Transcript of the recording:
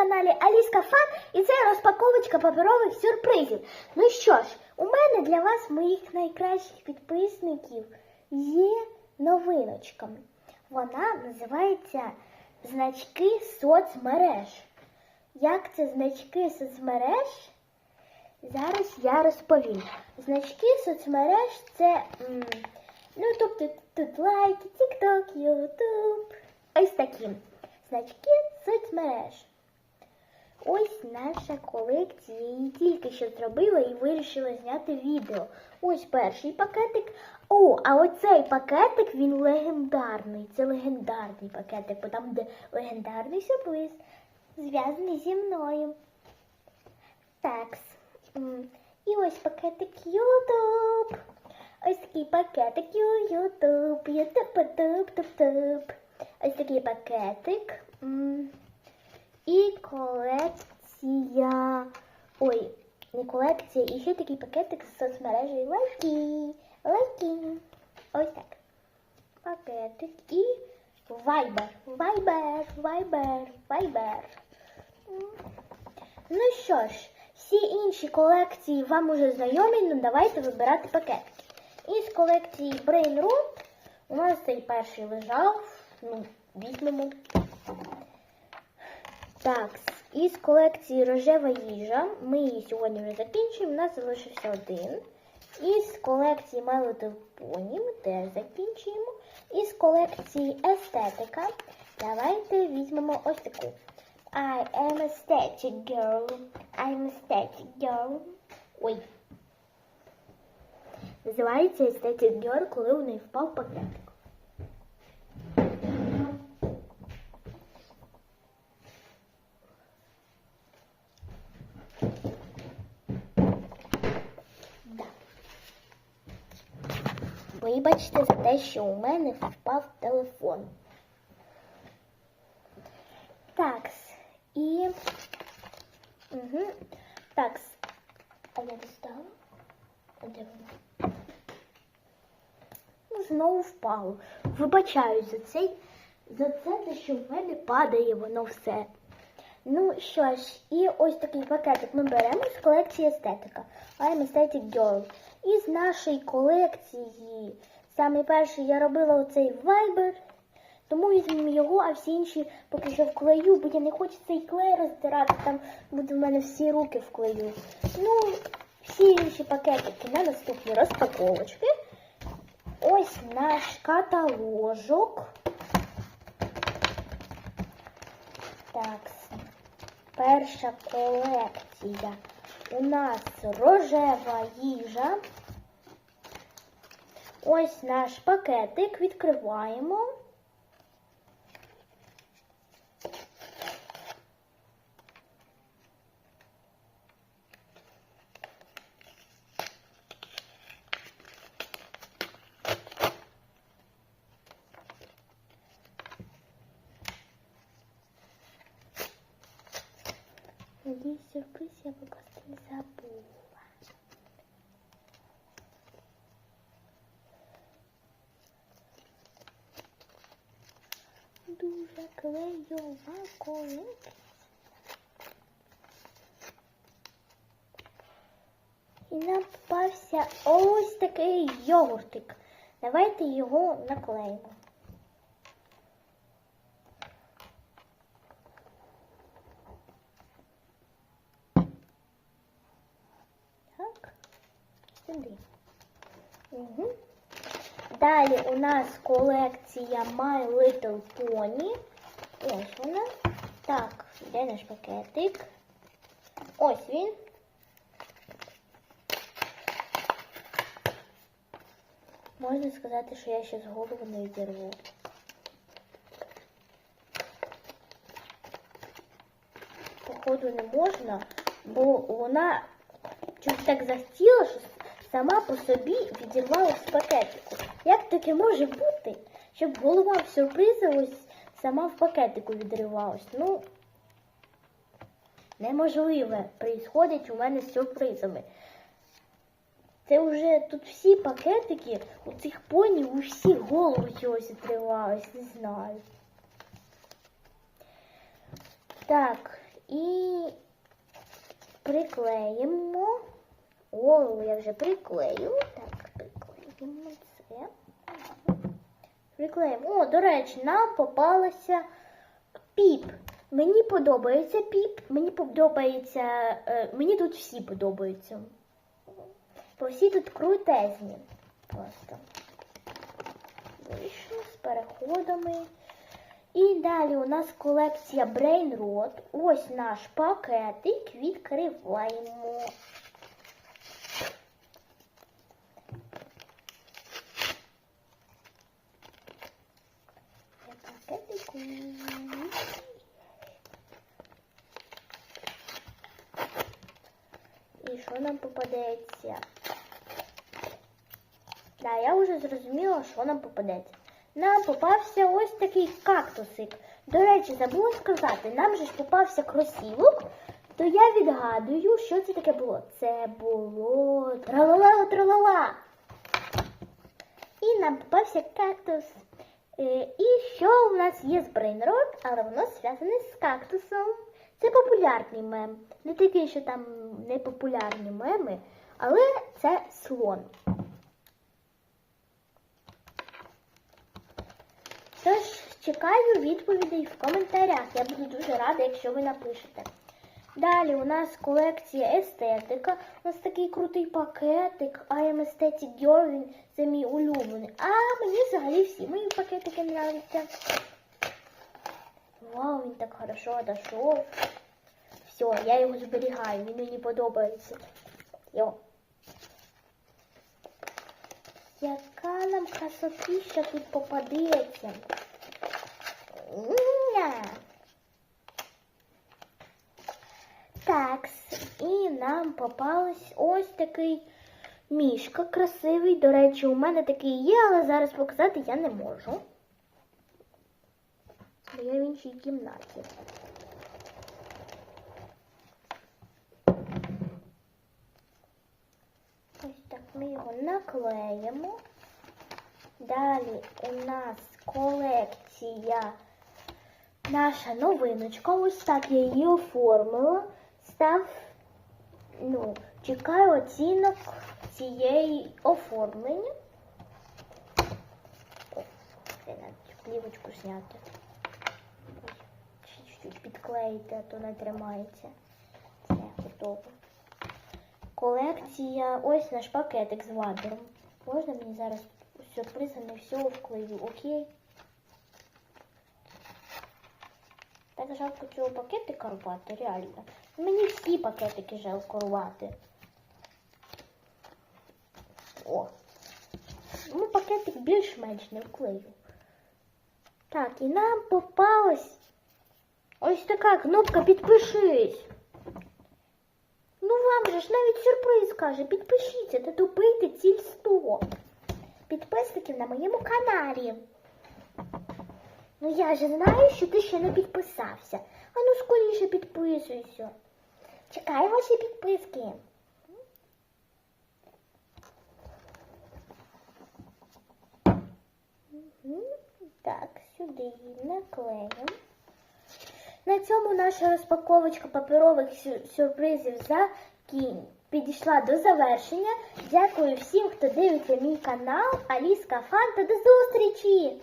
каналі Аліска Фан і це розпаковочка паперових сюрпризів. Ну що ж, у мене для вас, моїх найкращих підписників, є новиночка. Вона називається Значки соцмереж. Як це значки соцмереж? Зараз я розповім. Значки соцмереж це, ну тобто тут лайки, TikTok, YouTube. Ось такі значки соцмереж. Ось наша колекція. Її тільки що зробила і вирішила зняти відео. Ось перший пакетик. О, а оцей пакетик він легендарний. Це легендарний пакетик, бо там де легендарний сюрприз, зв'язаний зі мною. Такс. І ось пакетик YouTube. Ось такий пакетик YouTube. YouTube, туп, туп, туп. Ось такий пакетик. І колекція. Ой, не колекція, і ще такий пакетик з соцмережі лайки. Лайки. Ось так. Пакетик і Viber. Viber, Viber, Viber. Ну що ж, всі інші колекції вам уже знайомі, ну давайте вибирати пакетики. Із колекції Brain Root у нас цей перший лежав, ну, візьмемо. Так, із колекції рожева їжа. Ми її сьогодні вже закінчуємо. У нас залишився один. Із колекції My Little Pony ми теж закінчуємо. Із колекції естетика. Давайте візьмемо ось таку. I am a static girl. I'm a static girl. Ой. Називається Aesthetic Girl, коли у неї впав пакетик. Вибачте за те, що у мене впав телефон. Такс. І. Угу. Такс. А я достала? А де вона? Знову впало. Вибачаю за цей. За це, що в мене падає воно все. Ну що ж, і ось такий пакетик ми беремо з колекції естетика. I'm Aesthetic Girl. Із нашої колекції, саме перший я робила оцей Viber, тому візьмемо його, а всі інші поки що вклею, бо я не хочу цей клей роздирати, там буде в мене всі руки в клею. Ну, всі інші пакетики на наступні розпаковочки. Ось наш каталожок. Так, перша колекція. У нас рожева їжа. Ось наш пакетик. Відкриваємо. Сюрприз я просто не забула. Дуже клейова колекція. І нам попався ось такий йогуртик. Давайте його наклеїмо. Так, сюди. Угу. Далі у нас колекція My Little Pony. Ось вона. Так, де наш пакетик? Ось він. Можна сказати, що я ще з голову не відірву. Походу не можна, бо вона чуть так захотіла, що сама по собі відірвалась з пакетику. Як таке може бути, щоб голова в сюрпризи ось сама в пакетику відривалась? Ну, неможливе происходить у мене з сюрпризами. Це вже тут всі пакетики у цих поні, у всіх голови чогось відривалось, не знаю. Так, І приклеїмо. О, я вже приклею. Так, приклеїмо це. Приклеїмо. О, до речі, нам попалася піп. Мені подобається піп. Мені подобається. е, мені тут всі подобаються. Бо всі тут крутезні. Просто. Вийшло з переходами. І далі у нас колекція Brain Rot. Ось наш пакетик. Відкриваємо. Це пакетику. І що нам попадеться? Да, я вже зрозуміла, що нам попадеться. Нам попався ось такий кактусик. До речі, забула сказати, нам же ж попався кросівок, то я відгадую, що це таке було. Це було тралала тралала. І нам попався кактус. Е, І що у нас є з брейнрот, але воно зв'язане з кактусом. Це популярний мем. Не такий, що там не популярні меми, але це слон. Тож чекаю відповідей в коментарях. Я буду дуже рада, якщо ви напишете. Далі у нас колекція естетика. У нас такий крутий пакетик. I am Aesthetic Girl, це мій улюблений. А мені взагалі всі мої пакетики нравляться. Вау, він так хорошо дошов. Все, я його зберігаю, він мені подобається. Йо. Яка нам красотища тут попадеться. Так, і нам попалось ось такий мішка красивий. До речі, у мене такий є, але зараз показати я не можу. Бо я в іншій кімнаті. Ось так ми його наклеїмо. Далі у нас колекція наша новиночка. Ось так я її оформила. Став, ну, чекаю оцінок цієї оформлення. О, плівочку зняти. Чуть-чуть підклеїти, а то не тримається. Це готово. Колекція, ось наш пакетик з ватером. Можна мені зараз сюрпризами все вклею, окей? Так жалко цього пакетика рвати, реально. Мені всі пакетики жалко рвати. О. Ну, пакетик більш-менш не вклею. Так, і нам попалась ось така кнопка підпишись. Же ж навіть сюрприз каже, підпишіться та добийте ціль 100 підписників на моєму каналі. Ну я же знаю, що ти ще не підписався. А ну скоріше підписуйся. Чекаю ваші підписки. Так, сюди її наклеїмо. На цьому наша розпаковочка паперових сю- сюрпризів підійшла до завершення. Дякую всім, хто дивиться мій канал. Аліска Фанта. До зустрічі!